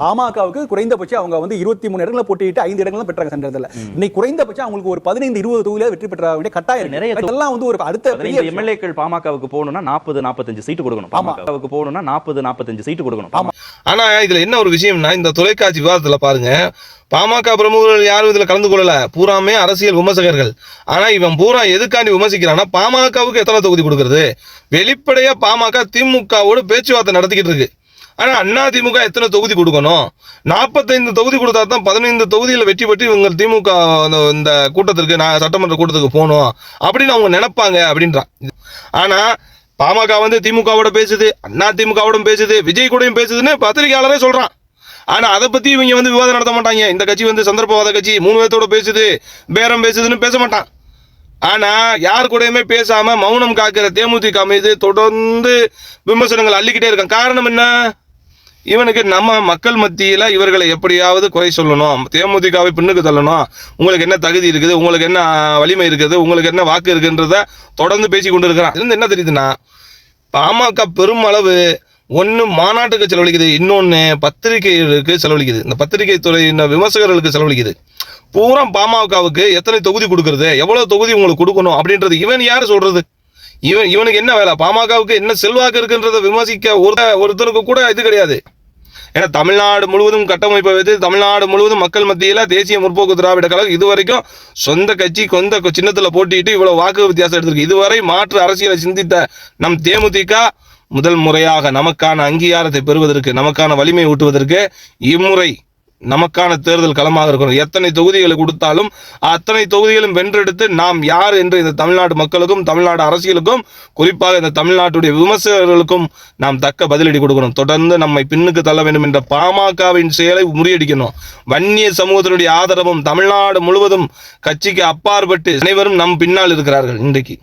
பாமகவுக்கு குறைந்தபட்சம் அவங்க வந்து இருபத்தி மூணு இடங்களை போட்டிட்டு ஐந்து இடங்களும் பெற்றாங்க சென்றதுல இன்னைக்கு குறைந்தபட்சம் அவங்களுக்கு ஒரு பதினைந்து இருபது தொகுதியில வெற்றி பெற்ற வேண்டிய கட்டாயம். நிறைய இதெல்லாம் வந்து ஒரு அடுத்த பெரிய. எம்எல்ஏக்கள் பாமகவுக்கு போகணும்னா நாற்பது நாற்பத்தஞ்சு சீட்டு கொடுக்கணும். பாமகவுக்கு போகணும்னா நாற்பது நாற்பத்தஞ்சு சீட்டு கொடுக்கணும். ஆனா இதுல என்ன ஒரு விஷயம்னா இந்த தொலைக்காட்சி விவாதத்துல பாருங்க பாமக பிரமுகர்கள் யாரும் இதுல கலந்து கொள்ளல பூராமே அரசியல் விமர்சகர்கள் ஆனா இவன் பூரா எதுக்காண்டி விமர்சிக்கிறான்னா பாமகவுக்கு எத்தனை தொகுதி கொடுக்கறது வெளிப்படையா பாமக திமுகவோடு பேச்சுவார்த்தை நடத்திக்கிட்டு இருக்கு ஆனால் அண்ணா திமுக எத்தனை தொகுதி கொடுக்கணும்? நாற்பத்தைந்து தொகுதி கொடுத்தா தான் பதினைந்து தொகுதியில் வெற்றி பெற்று இவங்க திமுக அந்த- இந்த கூட்டத்திற்கு நான் சட்டமன்ற கூட்டத்துக்கு போகணும். அப்படின்னு அவங்க நினைப்பாங்க அப்படின்றான். ஆனால் பாமக வந்து திமுகவோட பேசுது அண்ணா திமுகவோட பேசுது விஜய் கூடயும் பேசுதுன்னு பத்திரிகையாளரே சொல்கிறான் ஆனால் அதை பற்றி இவங்க வந்து விவாதம் நடத்த மாட்டாங்க. இந்த கட்சி வந்து சந்தர்ப்பவாத கட்சி மூணு பேர்த்தோட பேசுது பேரம் பேசுதுன்னு பேச மாட்டான். ஆனால் யார் கூடயுமே பேசாமல் மௌனம் காக்கிற தேமுதிக மீது தொடர்ந்து விமர்சனங்கள் அள்ளிக்கிட்டே இருக்கான். காரணம் என்ன? இவனுக்கு நம்ம மக்கள் மத்தியில் இவர்களை எப்படியாவது குறை சொல்லணும். தேமுதிகவை பின்னுக்கு தள்ளணும். உங்களுக்கு என்ன தகுதி இருக்குது? உங்களுக்கு என்ன வலிமை இருக்குது? உங்களுக்கு என்ன வாக்கு இருக்குன்றத தொடர்ந்து பேசி கொண்டு இருக்கிறான் இருந்து என்ன தெரியுதுன்னா பாமக பெருமளவு ஒன்று மாநாட்டுக்கு செலவழிக்குது. இன்னொன்று பத்திரிகைகளுக்கு செலவழிக்குது. இந்த பத்திரிகை துறையின் விமர்சகர்களுக்கு செலவழிக்குது. பூரா பாமகவுக்கு எத்தனை தொகுதி கொடுக்கறது? எவ்வளோ தொகுதி உங்களுக்கு கொடுக்கணும்? அப்படின்றது இவன் யார் சொல்கிறது இவன் இவனுக்கு என்ன வேலை? பாமகவுக்கு என்ன செல்வாக்கு இருக்குன்றத விமர்சிக்க ஒரு ஒருத்தருக்கு கூட இது கிடையாது. ஏன்னா தமிழ்நாடு முழுவதும் கட்டமைப்பை வைத்து தமிழ்நாடு முழுவதும் மக்கள் மத்தியில் தேசிய முற்போக்கு திராவிட கழகம் இது வரைக்கும் சொந்த கட்சி கொந்த சின்னத்தில் போட்டிட்டு இவ்வளோ வாக்கு வித்தியாசம் எடுத்திருக்கு. இதுவரை மாற்று அரசியலை சிந்தித்த நம் தேமுதிக முதல் முறையாக நமக்கான அங்கீகாரத்தை பெறுவதற்கு நமக்கான வலிமை ஊட்டுவதற்கு இம்முறை நமக்கான தேர்தல் களமாக இருக்கணும். எத்தனை தொகுதிகளை கொடுத்தாலும் அத்தனை தொகுதிகளும் வென்றெடுத்து நாம் யார் என்று இந்த தமிழ்நாடு மக்களுக்கும் தமிழ்நாடு அரசியலுக்கும் குறிப்பாக இந்த தமிழ்நாட்டுடைய விமர்சகர்களுக்கும் நாம் தக்க பதிலடி கொடுக்கணும். தொடர்ந்து நம்மை பின்னுக்கு தள்ள வேண்டும் என்ற பாமகவின் செயலை முறியடிக்கணும். வன்னிய சமூகத்தினுடைய ஆதரவும் தமிழ்நாடு முழுவதும் கட்சிக்கு அப்பாற்பட்டு அனைவரும் நம் பின்னால் இருக்கிறார்கள் இன்றைக்கு.